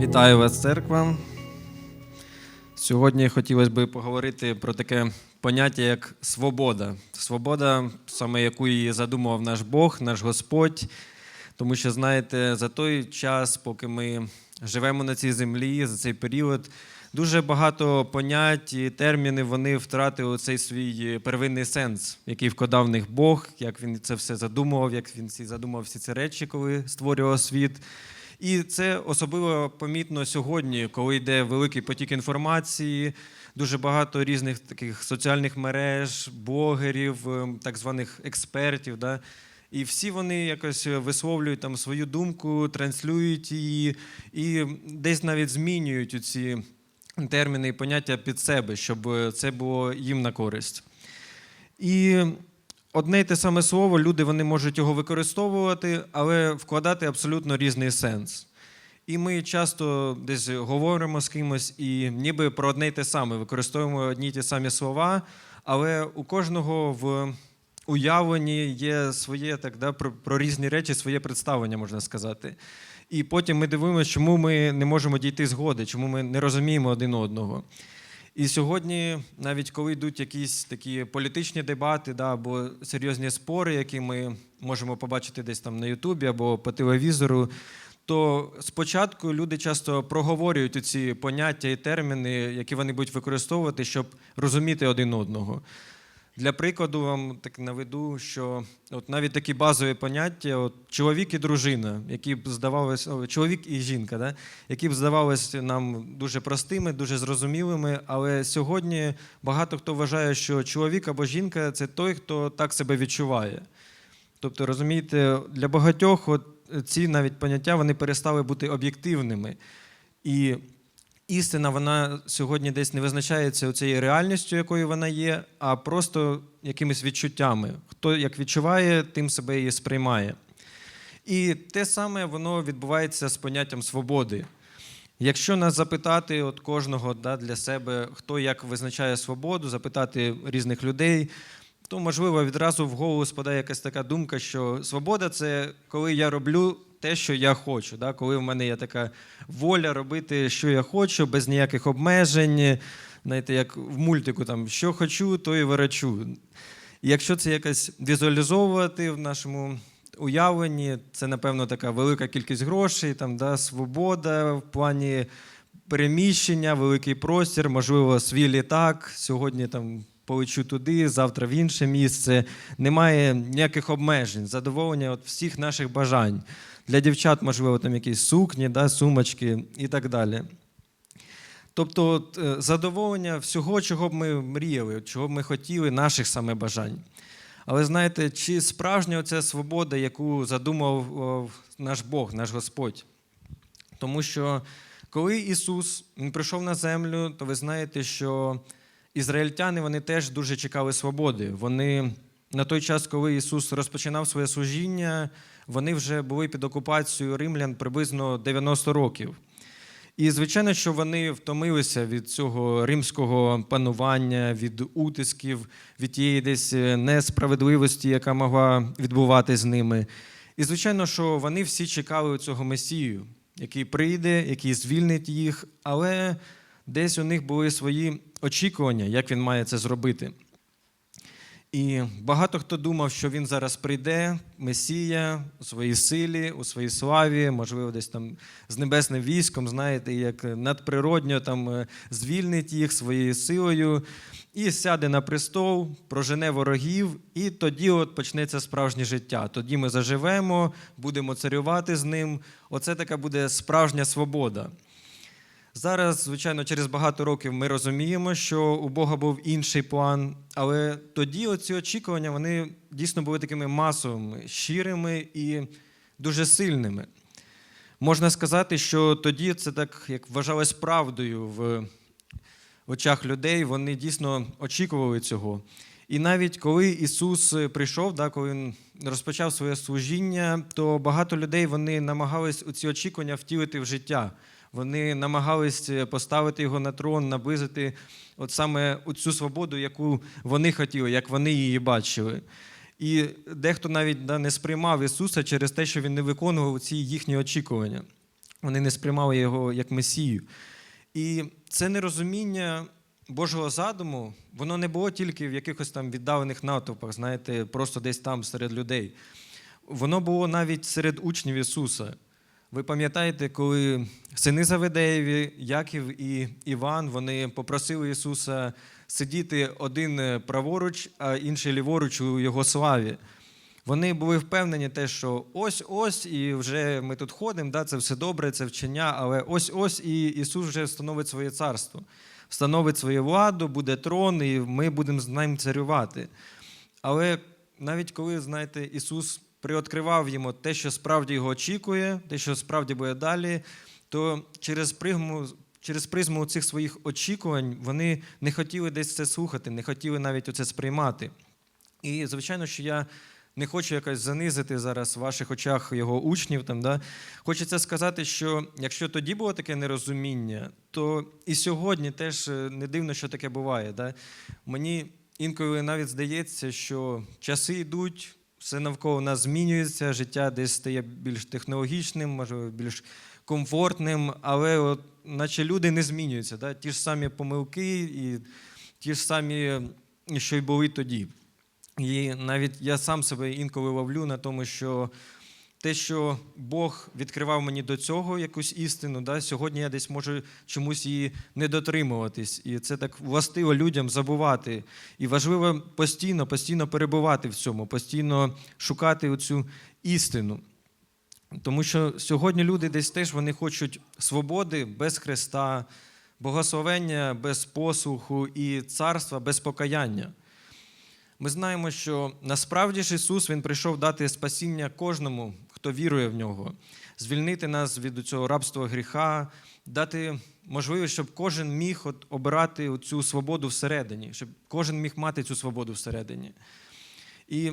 Вітаю вас, церква. Сьогодні хотілося б поговорити про таке поняття, як свобода. Свобода, саме яку її задумував наш Бог, наш Господь. Тому що, знаєте, за той час, поки ми живемо на цій землі, за цей період, дуже багато понять і терміни вони втратили цей свій первинний сенс, який вкладав в них Бог, як він це все задумував, як він задумав всі ці речі, коли створював світ. І це особливо помітно сьогодні, коли йде великий потік інформації, дуже багато різних таких соціальних мереж, блогерів, ем, так званих експертів. Да? І всі вони якось висловлюють там свою думку, транслюють її і десь навіть змінюють ці терміни і поняття під себе, щоб це було їм на користь. І одне й те саме слово, люди вони можуть його використовувати, але вкладати абсолютно різний сенс. І ми часто десь говоримо з кимось і ніби про одне й те саме, використовуємо одні й ті самі слова, але у кожного в уявленні є своє так, да, про, про різні речі, своє представлення, можна сказати. І потім ми дивимося, чому ми не можемо дійти згоди, чому ми не розуміємо один одного. І сьогодні, навіть коли йдуть якісь такі політичні дебати, да, або серйозні спори, які ми можемо побачити десь там на Ютубі або по телевізору, то спочатку люди часто проговорюють ці поняття і терміни, які вони будуть використовувати, щоб розуміти один одного. Для прикладу вам так наведу, що от навіть такі базові поняття, от чоловік і дружина, які б здавалось, чоловік і жінка, да, які б здавалось нам дуже простими, дуже зрозумілими. Але сьогодні багато хто вважає, що чоловік або жінка це той, хто так себе відчуває. Тобто, розумієте, для багатьох от ці навіть поняття вони перестали бути об'єктивними. І істина, вона сьогодні десь не визначається цією реальністю, якою вона є, а просто якимись відчуттями. Хто як відчуває, тим себе і сприймає. І те саме воно відбувається з поняттям свободи. Якщо нас запитати от кожного да, для себе, хто як визначає свободу, запитати різних людей, то можливо відразу в голову спадає якась така думка, що свобода це коли я роблю те, що я хочу, да? коли в мене є така воля робити, що я хочу, без ніяких обмежень. Знаєте, як в мультику, там, що хочу, то і вирачу. Якщо це якось візуалізовувати в нашому уявленні, це, напевно, така велика кількість грошей, там, да, свобода в плані переміщення, великий простір, можливо, свій літак. Сьогодні там полечу туди, завтра в інше місце. Немає ніяких обмежень, задоволення от всіх наших бажань. Для дівчат, можливо, там якісь сукні, да, сумочки і так далі. Тобто, е, задоволення всього, чого б ми мріяли, чого б ми хотіли, наших саме бажань. Але знаєте, чи справжня оця свобода, яку задумав наш Бог, наш Господь? Тому що коли Ісус прийшов на землю, то ви знаєте, що ізраїльтяни вони теж дуже чекали свободи. Вони на той час, коли Ісус розпочинав своє служіння, вони вже були під окупацією римлян приблизно 90 років. І, звичайно, що вони втомилися від цього римського панування, від утисків, від тієї десь несправедливості, яка могла відбувати з ними. І, звичайно, що вони всі чекали цього Месію, який прийде, який звільнить їх, але десь у них були свої очікування, як він має це зробити. І багато хто думав, що він зараз прийде, Месія у своїй силі, у своїй славі, можливо, десь там з небесним військом, знаєте, як надприродньо там е, звільнить їх своєю силою і сяде на престол, прожене ворогів, і тоді от почнеться справжнє життя. Тоді ми заживемо, будемо царювати з ним. Оце така буде справжня свобода. Зараз, звичайно, через багато років ми розуміємо, що у Бога був інший план, але тоді оці очікування вони дійсно були такими масовими, щирими і дуже сильними. Можна сказати, що тоді це так як вважалось правдою в очах людей, вони дійсно очікували цього. І навіть коли Ісус прийшов, да, коли Він розпочав своє служіння, то багато людей вони намагались ці очікування втілити в життя. Вони намагались поставити його на трон, наблизити от саме цю свободу, яку вони хотіли, як вони її бачили. І дехто навіть не сприймав Ісуса через те, що Він не виконував ці їхні очікування. вони не сприймали його як Месію. І це нерозуміння Божого задуму, воно не було тільки в якихось там віддалених натовпах, знаєте, просто десь там серед людей. Воно було навіть серед учнів Ісуса. Ви пам'ятаєте, коли сини Заведеєві, Яків і Іван, вони попросили Ісуса сидіти один праворуч, а інший ліворуч у Його славі. Вони були впевнені, те, що ось-ось, і вже ми тут ходимо, да, це все добре, це вчення, але ось-ось і Ісус вже встановить своє царство, встановить свою владу, буде трон, і ми будемо з ним царювати. Але навіть коли, знаєте, Ісус приоткривав йому те, що справді його очікує, те, що справді буде далі, то через призму, через призму цих своїх очікувань вони не хотіли десь це слухати, не хотіли навіть оце сприймати. І, звичайно, що я не хочу якось занизити зараз в ваших очах його учнів. Там, да? Хочеться сказати, що якщо тоді було таке нерозуміння, то і сьогодні теж е, не дивно, що таке буває. Да? Мені інколи навіть здається, що часи йдуть, все навколо нас змінюється, життя десь стає більш технологічним, можливо, більш комфортним, але от, наче люди не змінюються. Да? Ті ж самі помилки і ті ж самі, що й були тоді. І навіть я сам себе інколи ловлю на тому, що те, що Бог відкривав мені до цього якусь істину, да, сьогодні я десь можу чомусь її не дотримуватись. І це так властиво людям забувати. І важливо постійно, постійно перебувати в цьому, постійно шукати цю істину. Тому що сьогодні люди десь теж вони хочуть свободи без Христа, богословення без послуху і царства без покаяння. Ми знаємо, що насправді ж Ісус Він прийшов дати спасіння кожному, хто вірує в нього, звільнити нас від цього рабства гріха, дати можливість, щоб кожен міг от обирати цю свободу всередині, щоб кожен міг мати цю свободу всередині. І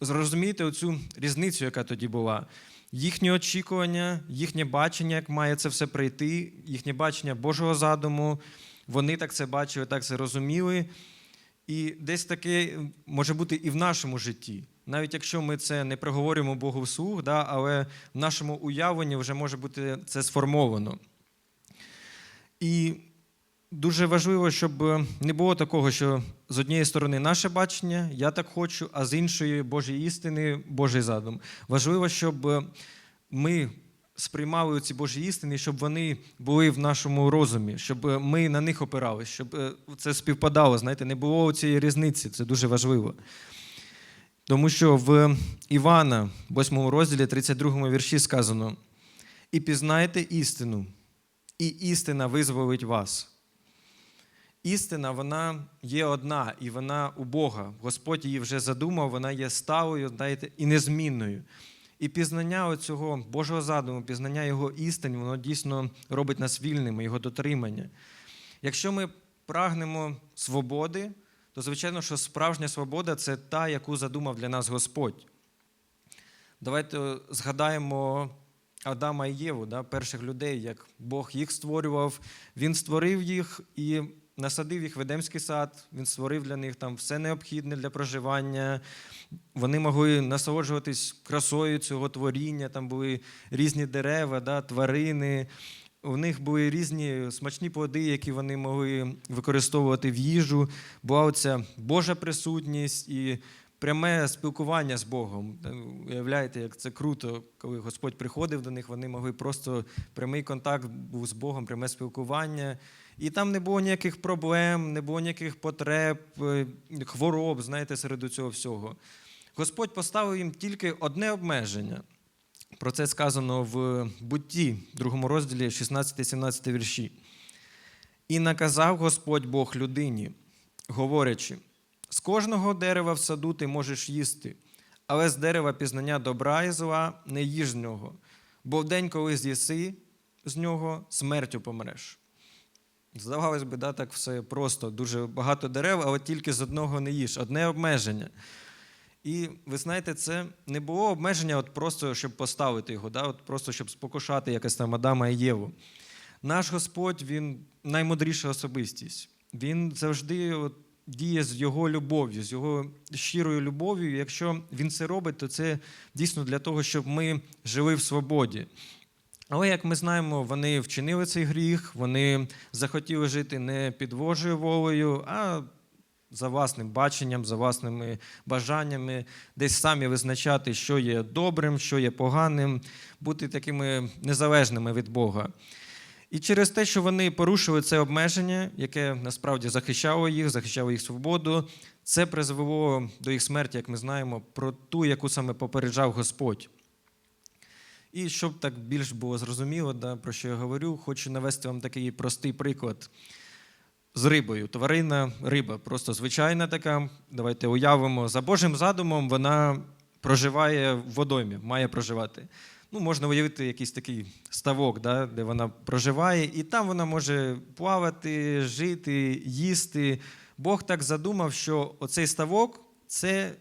зрозуміти оцю різницю, яка тоді була. Їхнє очікування, їхнє бачення, як має це все прийти, їхнє бачення Божого задуму, вони так це бачили, так це розуміли. І десь таке може бути і в нашому житті. Навіть якщо ми це не проговорюємо Богу вслух, да, але в нашому уявленні вже може бути це сформовано. І дуже важливо, щоб не було такого, що з однієї сторони наше бачення, я так хочу, а з іншої Божої істини, Божий задум. Важливо, щоб ми сприймали ці Божі істини, щоб вони були в нашому розумі, щоб ми на них опиралися, щоб це співпадало. Знаєте, не було цієї різниці, це дуже важливо. Тому що в Івана, 8 розділі, 32 вірші сказано: і пізнайте істину, і істина визволить вас. Істина, вона є одна, і вона у Бога. Господь її вже задумав, вона є сталою знаєте, і незмінною. І пізнання цього Божого задуму, пізнання Його істин, воно дійсно робить нас вільними, його дотримання. Якщо ми прагнемо свободи, то звичайно, що справжня свобода це та, яку задумав для нас Господь. Давайте згадаємо Адама і Єву, да, перших людей, як Бог їх створював, Він створив їх і насадив їх в Едемський сад, він створив для них там все необхідне для проживання. Вони могли насолоджуватись красою цього творіння, там були різні дерева, да, тварини. У них були різні смачні плоди, які вони могли використовувати в їжу. Була оця Божа присутність і пряме спілкування з Богом. Уявляєте, як це круто, коли Господь приходив до них, вони могли просто прямий контакт був з Богом, пряме спілкування. І там не було ніяких проблем, не було ніяких потреб, е, хвороб, знаєте, серед цього всього. Господь поставив їм тільки одне обмеження. Про це сказано в бутті, другому розділі, 16-17 вірші. І наказав Господь Бог людині, говорячи: з кожного дерева в саду ти можеш їсти, але з дерева пізнання добра і зла не їж з нього, бо в день, коли з'їси з нього, смертю помреш. Здавалось би, да, так все просто, дуже багато дерев, але тільки з одного не їж, одне обмеження. І ви знаєте, це не було обмеження от просто, щоб поставити його, да, от просто щоб спокушати якось там Адама і Єву. Наш Господь, Він наймудріша особистість. Він завжди от, діє з його любов'ю, з його щирою любов'ю. Якщо він це робить, то це дійсно для того, щоб ми жили в свободі. Але, як ми знаємо, вони вчинили цей гріх, вони захотіли жити не під Божою волею, а за власним баченням, за власними бажаннями, десь самі визначати, що є добрим, що є поганим, бути такими незалежними від Бога. І через те, що вони порушили це обмеження, яке насправді захищало їх, захищало їх свободу, це призвело до їх смерті, як ми знаємо, про ту, яку саме попереджав Господь. І щоб так більш було зрозуміло, да, про що я говорю, хочу навести вам такий простий приклад з рибою. Тварина риба, просто звичайна така. Давайте уявимо, за Божим задумом вона проживає в водоймі, має проживати. Ну, можна уявити якийсь такий ставок, да, де вона проживає, і там вона може плавати, жити, їсти. Бог так задумав, що оцей ставок це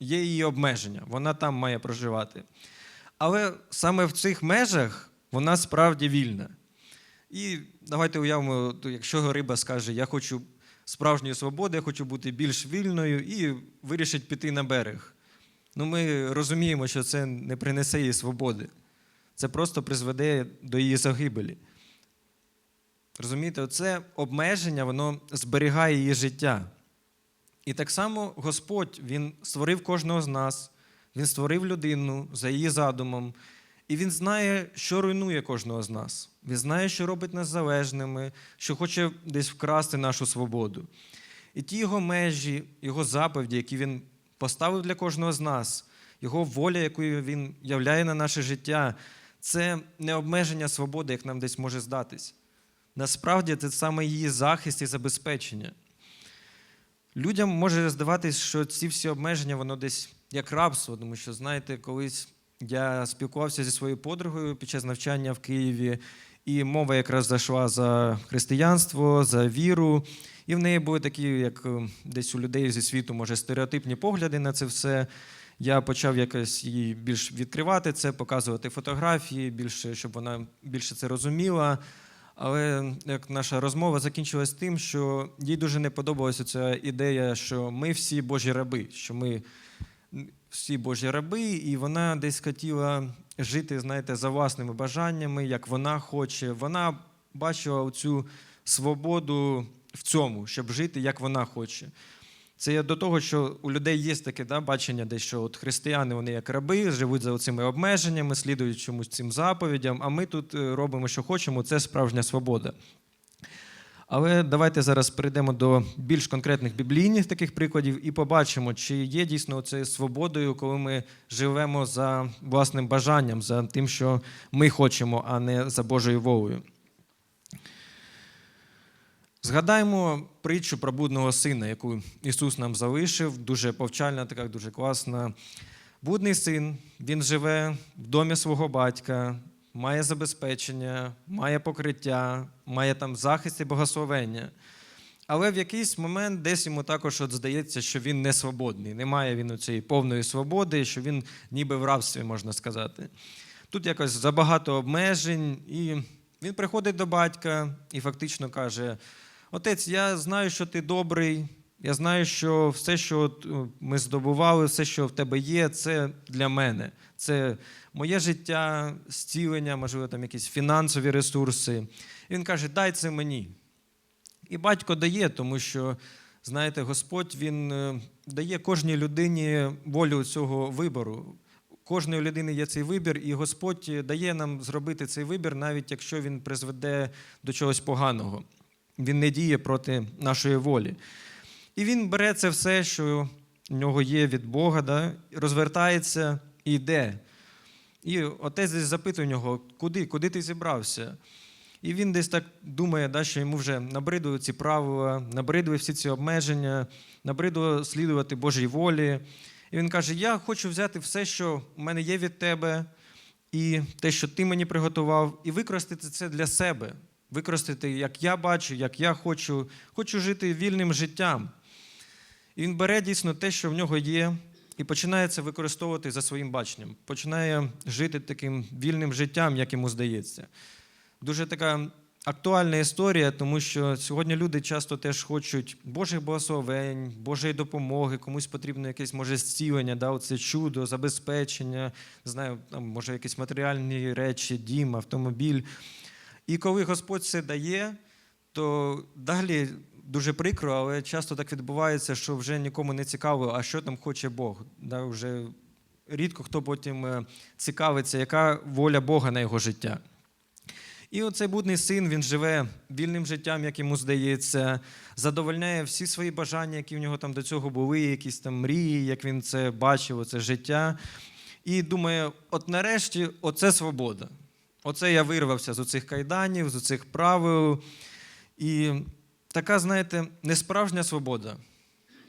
є її обмеження. Вона там має проживати. Але саме в цих межах вона справді вільна. І давайте уявимо, якщо риба скаже, я хочу справжньої свободи, я хочу бути більш вільною, і вирішить піти на берег. Ну, ми розуміємо, що це не принесе їй свободи. Це просто призведе до її загибелі. Розумієте, це обмеження, воно зберігає її життя. І так само Господь Він створив кожного з нас, Він створив людину за її задумом, і Він знає, що руйнує кожного з нас. Він знає, що робить нас залежними, що хоче десь вкрасти нашу свободу. І ті його межі, його заповіді, які він поставив для кожного з нас, його воля, якою він являє на наше життя, це не обмеження свободи, як нам десь може здатись. Насправді це саме її захист і забезпечення. Людям може здаватись, що ці всі обмеження, воно десь як рабство, тому що, знаєте, колись я спілкувався зі своєю подругою під час навчання в Києві, і мова якраз зайшла за християнство, за віру. І в неї були такі, як е, десь у людей зі світу, може, стереотипні погляди на це все. Я почав якось їй більш відкривати це, показувати фотографії, більше, щоб вона більше це розуміла. Але як наша розмова закінчилась тим, що їй дуже не подобалася ця ідея, що ми всі Божі раби, що ми всі Божі раби, і вона десь хотіла жити, знаєте, за власними бажаннями, як вона хоче. Вона бачила цю свободу в цьому, щоб жити, як вона хоче. Це є до того, що у людей є таке да, бачення, десь, що от християни вони як раби, живуть за цими обмеженнями, слідують чомусь цим заповідям, а ми тут е, робимо, що хочемо, це справжня свобода. Але давайте зараз перейдемо до більш конкретних біблійних таких прикладів і побачимо, чи є дійсно це свободою, коли ми живемо за власним бажанням, за тим, що ми хочемо, а не за Божою волею. Згадаємо притчу про блудного сина, яку Ісус нам залишив, дуже повчальна, така дуже класна. Блудний син, він живе в домі свого батька, має забезпечення, має покриття, має там захист і богословення. Але в якийсь момент десь йому також от здається, що він не свободний. Немає він цієї повної свободи, що він ніби в рабстві, можна сказати. Тут якось забагато обмежень, і він приходить до батька і фактично каже: Отець, я знаю, що ти добрий, я знаю, що все, що е, ми здобували, все, що в тебе є, це для мене. Це моє життя, зцілення, можливо, там якісь фінансові ресурси. І він каже: дай це мені. І батько дає, тому що, знаєте, Господь Він е, дає кожній людині волю цього вибору. Кожної людини є цей вибір, і Господь дає нам зробити цей вибір, навіть якщо він призведе до чогось поганого. Він не діє проти нашої волі. І він бере це все, що в нього є від Бога, да, розвертається і йде. І отець десь запитує нього, куди, куди ти зібрався? І він десь так думає, да, що йому вже набридують ці правила, набридують всі ці обмеження, набридло слідувати Божій волі. І він каже: Я хочу взяти все, що в мене є від тебе, і те, що ти мені приготував, і використати це для себе. Використати, як я бачу, як я хочу, хочу жити вільним життям. Він бере дійсно те, що в нього є, і починає це використовувати за своїм баченням. Починає жити таким вільним життям, як йому здається. Дуже така актуальна історія, тому що сьогодні люди часто теж хочуть Божих благословень, Божої допомоги, комусь потрібно якесь може зцілення, да, оце чудо, забезпечення, знаю, там, може якісь матеріальні речі, дім, автомобіль. І коли Господь це дає, то далі дуже прикро, але часто так відбувається, що вже нікому не цікаво, а що там хоче Бог. Да, вже рідко хто потім е, цікавиться, яка воля Бога на його життя. І оцей будний син він живе вільним життям, як йому здається, задовольняє всі свої бажання, які в нього там до цього були, якісь там мрії, як він це бачив, оце життя. І думає: от нарешті, оце свобода. Оце я вирвався з оцих кайданів, з оцих правил. І така, знаєте, несправжня свобода,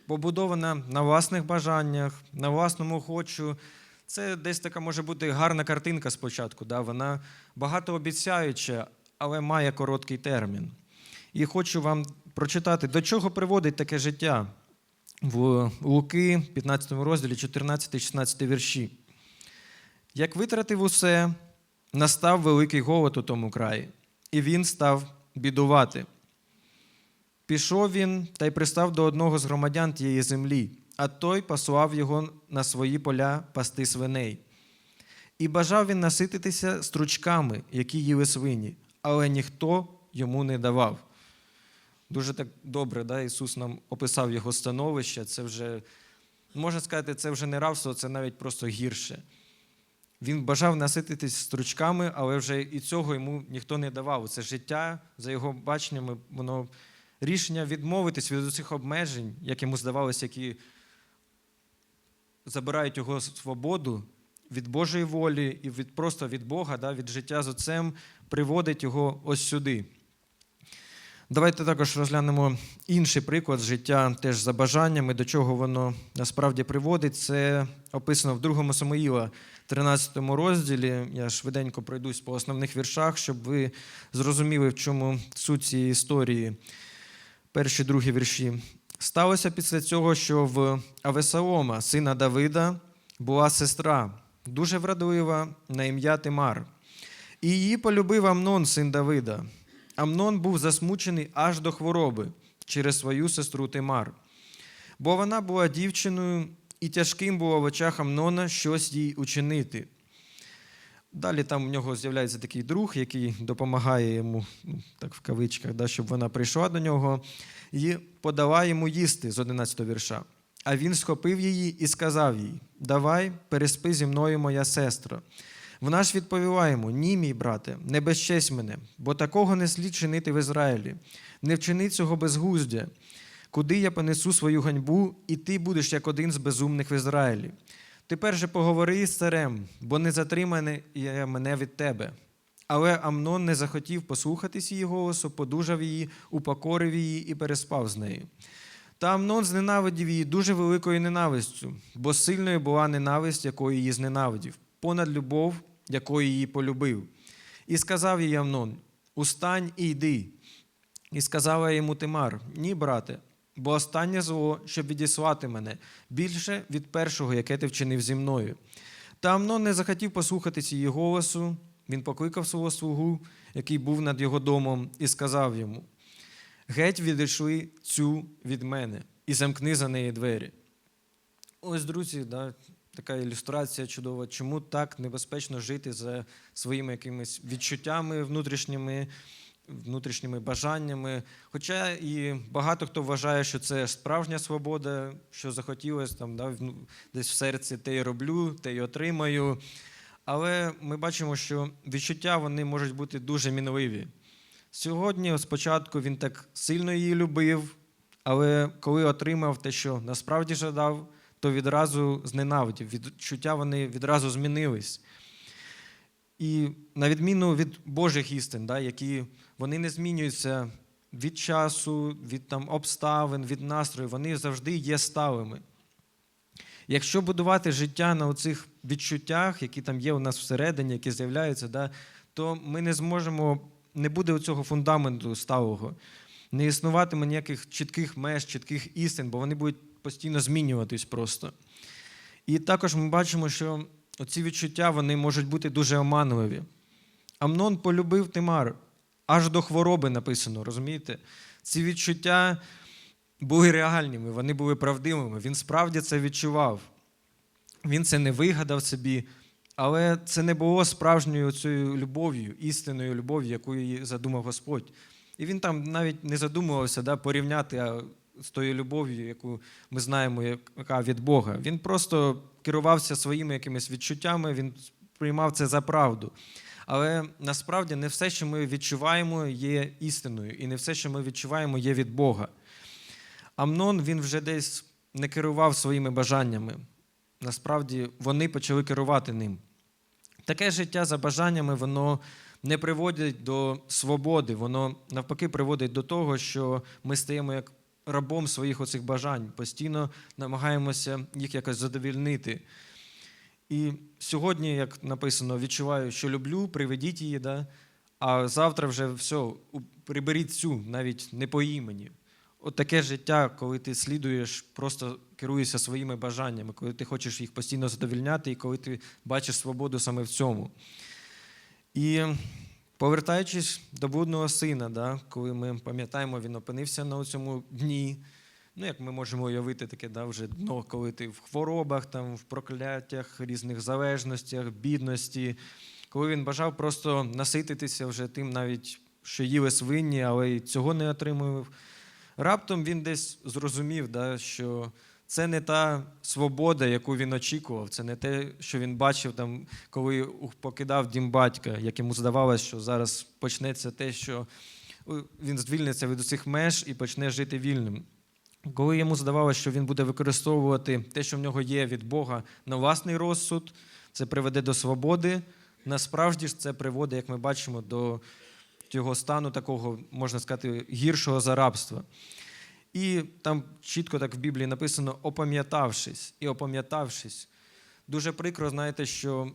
побудована на власних бажаннях, на власному хочу. Це десь така може бути гарна картинка спочатку. Да? Вона багатообіцяюча, але має короткий термін. І хочу вам прочитати, до чого приводить таке життя в Луки, 15 розділі, 14-16 вірші. Як витратив усе, настав великий голод у тому краї, і він став бідувати. Пішов він та й пристав до одного з громадян тієї землі, а той послав його на свої поля пасти свиней. І бажав він насититися стручками, які їли свині, але ніхто йому не давав. Дуже так добре, да? Ісус нам описав його становище. Це вже, можна сказати, це вже не рабство, це навіть просто гірше. Він бажав насититись стручками, але вже і цього йому ніхто не давав. Це життя, за його баченнями, воно рішення відмовитись від цих обмежень, як йому здавалося, які забирають його свободу від Божої волі і від, просто від Бога, да, від життя з отцем, приводить його ось сюди. Давайте також розглянемо інший приклад життя теж за бажаннями, до чого воно насправді приводить. Це описано в 2 Самуїла, 13 розділі. Я швиденько пройдусь по основних віршах, щоб ви зрозуміли, в чому суть цієї історії. Перші другі вірші. Сталося після цього, що в Авесаома, сина Давида, була сестра, дуже врадлива на ім'я Тимар. І її полюбив Амнон, син Давида. Амнон був засмучений аж до хвороби через свою сестру Тимар. Бо вона була дівчиною, і тяжким було в очах Амнона щось їй учинити. Далі там у нього з'являється такий друг, який допомагає йому, ну, так в кавичках, да, щоб вона прийшла до нього і подала йому їсти з 11 вірша. А він схопив її і сказав їй: Давай, переспи зі мною, моя сестра. Вона ж відповіла йому: Ні, мій брате, не безчесть мене, бо такого не слід чинити в Ізраїлі. Не вчини цього безглуздя. Куди я понесу свою ганьбу, і ти будеш як один з безумних в Ізраїлі. Тепер же поговори із царем, бо не затримане я мене від тебе. Але Амнон не захотів послухатись її голосу, подужав її, упокорив її і переспав з нею. Та Амнон зненавидів її дуже великою ненавистю, бо сильною була ненависть, якою її зненавидів, понад любов, якою її полюбив. І сказав їй Амнон: Устань і йди. І сказала йому Тимар: Ні, брате, бо останнє зло, щоб відіслати мене, більше від першого, яке ти вчинив зі мною. Та Амнон не захотів послухатись її голосу. Він покликав свого слугу, який був над його домом, і сказав йому: Геть відійшли цю від мене і замкни за неї двері. Ось, друзі, да, така ілюстрація чудова, чому так небезпечно жити за своїми якимись відчуттями внутрішніми, внутрішніми бажаннями. Хоча і багато хто вважає, що це справжня свобода, що захотілося там, да, десь в серці те й роблю, те й отримаю. Але ми бачимо, що відчуття вони можуть бути дуже мінливі. Сьогодні, спочатку, він так сильно її любив, але коли отримав те, що насправді жадав, то відразу зненавидів. Відчуття вони відразу змінились. І на відміну від Божих істин, да, які вони не змінюються від часу, від там, обставин, від настрою, вони завжди є сталими. Якщо будувати життя на оцих відчуттях, які там є у нас всередині, які з'являються, да, то ми не зможемо, не буде цього фундаменту сталого, не існуватиме ніяких чітких меж, чітких істин, бо вони будуть постійно змінюватись просто. І також ми бачимо, що ці відчуття вони можуть бути дуже оманливі. Амнон полюбив Тимар, аж до хвороби написано, розумієте? Ці відчуття були реальними, вони були правдивими. Він справді це відчував. Він це не вигадав собі, але це не було справжньою цією любов'ю, істинною любов'ю, яку її задумав Господь. І він там навіть не задумувався да, порівняти а, з тою любов'ю, яку ми знаємо, яка від Бога. Він просто керувався своїми якимись відчуттями, він приймав це за правду. Але насправді не все, що ми відчуваємо, є істиною, і не все, що ми відчуваємо, є від Бога. Амнон він вже десь не керував своїми бажаннями. Насправді вони почали керувати ним. Таке життя за бажаннями, воно не приводить до свободи, воно навпаки приводить до того, що ми стаємо як рабом своїх оцих бажань, постійно намагаємося їх якось задовільнити. І сьогодні, як написано, відчуваю, що люблю, приведіть її, да? а завтра вже все, приберіть цю, навіть не по імені. От таке життя, коли ти слідуєш, просто керуєшся своїми бажаннями, коли ти хочеш їх постійно задовільняти, і коли ти бачиш свободу саме в цьому. І повертаючись до блудного сина, да, коли ми пам'ятаємо, він опинився на цьому дні. Ну, як ми можемо уявити таке, да, вже дно, коли ти в хворобах, там, в прокляттях, різних залежностях, бідності, коли він бажав просто насититися вже тим, навіть що їли свині, але й цього не отримував. Раптом він десь зрозумів, да, що це не та свобода, яку він очікував, це не те, що він бачив, там, коли покидав дім батька, як йому здавалося, що зараз почнеться те, що він звільниться від усіх меж і почне жити вільним. Коли йому здавалося, що він буде використовувати те, що в нього є від Бога, на власний розсуд, це приведе до свободи. Насправді ж це приводить, як ми бачимо, до цього стану такого, можна сказати, гіршого за рабства. І там чітко так в Біблії написано опам'ятавшись і опам'ятавшись. Дуже прикро, знаєте, що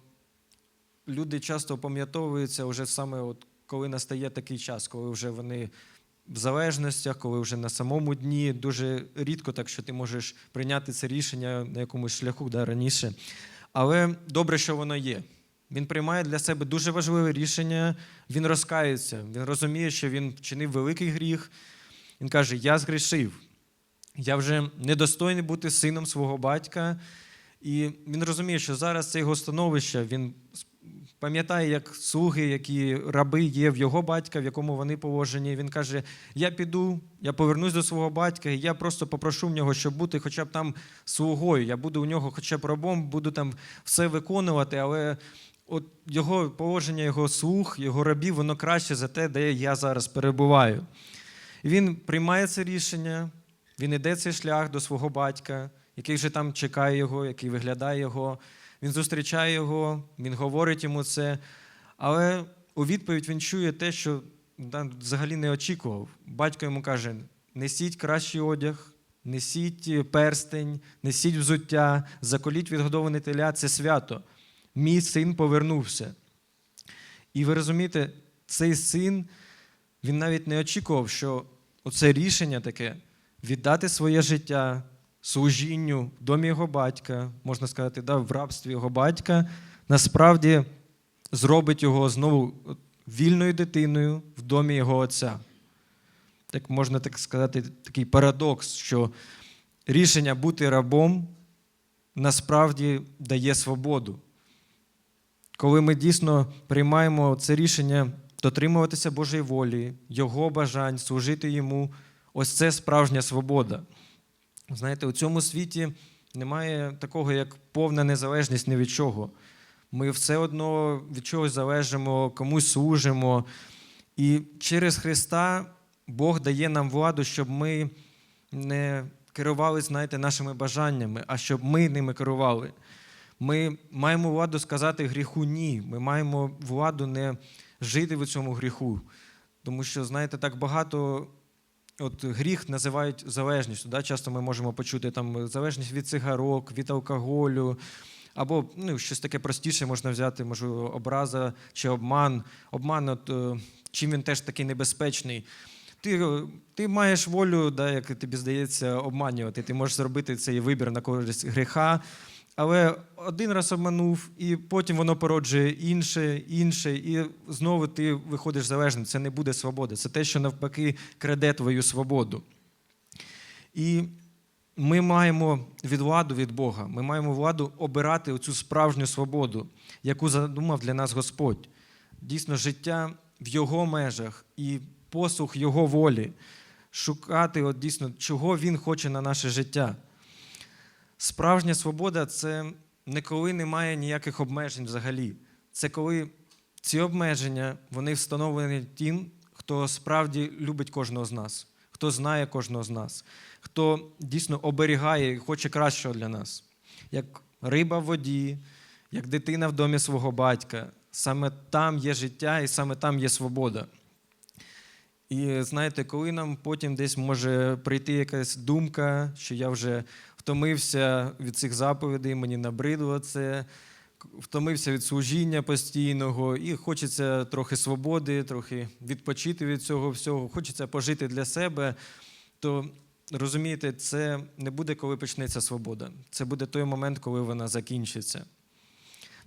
люди часто опам'ятовуються вже саме, от, коли настає такий час, коли вже вони в залежностях, коли вже на самому дні. Дуже рідко так, що ти можеш прийняти це рішення на якомусь шляху да, раніше. Але добре, що воно є. Він приймає для себе дуже важливе рішення, він розкається, він розуміє, що він вчинив великий гріх. Він каже: Я згрішив, я вже недостойний бути сином свого батька. І він розуміє, що зараз це його становище, він пам'ятає, як слуги, які раби є в його батька, в якому вони положені. Він каже: Я піду, я повернусь до свого батька, і я просто попрошу в нього, щоб бути хоча б там слугою. Я буду у нього хоча б рабом, буду там все виконувати, але от його положення, його слуг, його рабів, воно краще за те, де я зараз перебуваю. Він приймає це рішення, він іде цей шлях до свого батька, який вже там чекає його, який виглядає його. Він зустрічає його, він говорить йому це. Але у відповідь він чує те, що взагалі не очікував. Батько йому каже: несіть кращий одяг, несіть перстень, несіть взуття, заколіть відгодований теля це свято. Мій син повернувся. І ви розумієте, цей син, він навіть не очікував, що оце рішення таке віддати своє життя служінню в домі його батька, можна сказати, да, в рабстві його батька, насправді зробить його знову вільною дитиною в домі його отця. Так можна так сказати, такий парадокс, що рішення бути рабом насправді дає свободу. Коли ми дійсно приймаємо це рішення дотримуватися Божої волі, Його бажань, служити йому, ось це справжня свобода. Знаєте, у цьому світі немає такого, як повна незалежність ні від чого. Ми все одно від чогось залежимо, комусь служимо. І через Христа Бог дає нам владу, щоб ми не керували, знаєте, нашими бажаннями, а щоб ми ними керували. Ми маємо владу сказати гріху ні. Ми маємо владу не жити в цьому гріху. Тому що, знаєте, так багато от гріх називають залежністю. Да? Часто ми можемо почути там залежність від цигарок, від алкоголю, або ну, щось таке простіше можна взяти, можливо, образа чи обман. Обман, от, е, чим він теж такий небезпечний. Ти, е, ти маєш волю, да, як тобі здається, обманювати. Ти можеш зробити цей вибір на користь гріха. Але один раз обманув, і потім воно породжує інше, інше, і знову ти виходиш залежним. Це не буде свобода. Це те, що навпаки краде твою свободу. І ми маємо від владу від Бога. Ми маємо владу обирати оцю справжню свободу, яку задумав для нас Господь. Дійсно, життя в Його межах і послух Його волі, шукати от дійсно, чого Він хоче на наше життя. Справжня свобода це не коли немає ніяких обмежень взагалі. Це коли ці обмеження вони встановлені тим, хто справді любить кожного з нас, хто знає кожного з нас, хто дійсно оберігає і хоче кращого для нас. Як риба в воді, як дитина в домі свого батька. Саме там є життя і саме там є свобода. І знаєте, коли нам потім десь може прийти якась думка, що я вже втомився від цих заповідей, мені набридло це, втомився від служіння постійного, і хочеться трохи свободи, трохи відпочити від цього всього, хочеться пожити для себе, то розумієте, це не буде, коли почнеться свобода. Це буде той момент, коли вона закінчиться.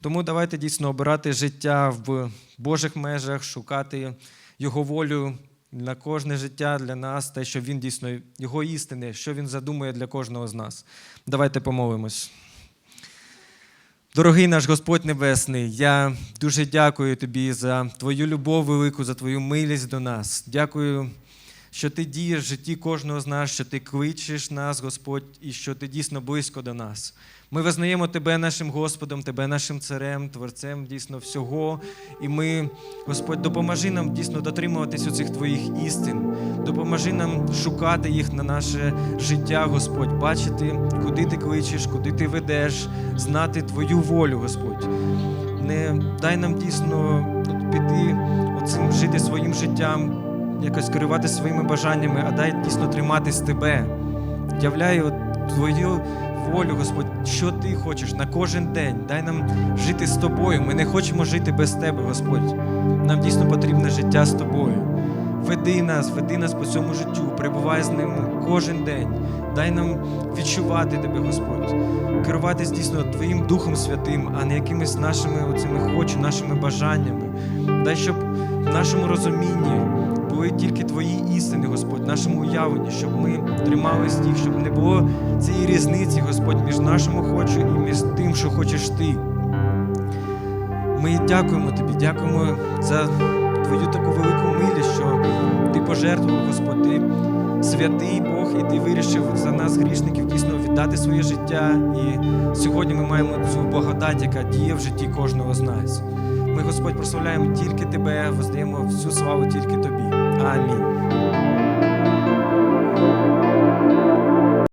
Тому давайте дійсно обирати життя в Божих межах, шукати Його волю на кожне життя для нас, те, що Він дійсно, Його істини, що Він задумує для кожного з нас. Давайте помолимось. Дорогий наш Господь Небесний, я дуже дякую Тобі за Твою любов велику, за Твою милість до нас. Дякую, що Ти дієш в житті кожного з нас, що Ти кличеш нас, Господь, і що Ти дійсно близько до нас. Ми визнаємо Тебе нашим Господом, Тебе нашим царем, Творцем дійсно всього. І ми, Господь, допоможи нам дійсно дотримуватись оцих Твоїх істин. Допоможи нам шукати їх на наше життя, Господь, бачити, куди ти кличеш, куди ти ведеш, знати Твою волю, Господь. Не дай нам дійсно піти оцим жити своїм життям, якось керувати своїми бажаннями, а дай дійсно триматись тебе. Являй от Твою волю, Господь, що ти хочеш на кожен день. Дай нам жити з тобою. Ми не хочемо жити без тебе, Господь. Нам дійсно потрібне життя з тобою. Веди нас, веди нас по цьому життю, перебувай з ним кожен день. Дай нам відчувати тебе, Господь, керуватись дійсно Твоїм Духом Святим, а не якимись нашими оцими хочу, нашими бажаннями. Дай, щоб в нашому розумінні були тільки Твої істини, Господь, нашому уявленні, щоб ми тримались їх, щоб не було цієї різниці, Господь, між нашому хочу і між тим, що хочеш Ти. Ми дякуємо Тобі, дякуємо за Твою таку велику милість, що Ти пожертвував, Господь, Ти святий Бог, і Ти вирішив за нас, грішників, дійсно віддати своє життя. І сьогодні ми маємо цю благодать, яка діє в житті кожного з нас. Ми, Господь, прославляємо тільки Тебе, воздаємо всю славу тільки Тобі. Amém.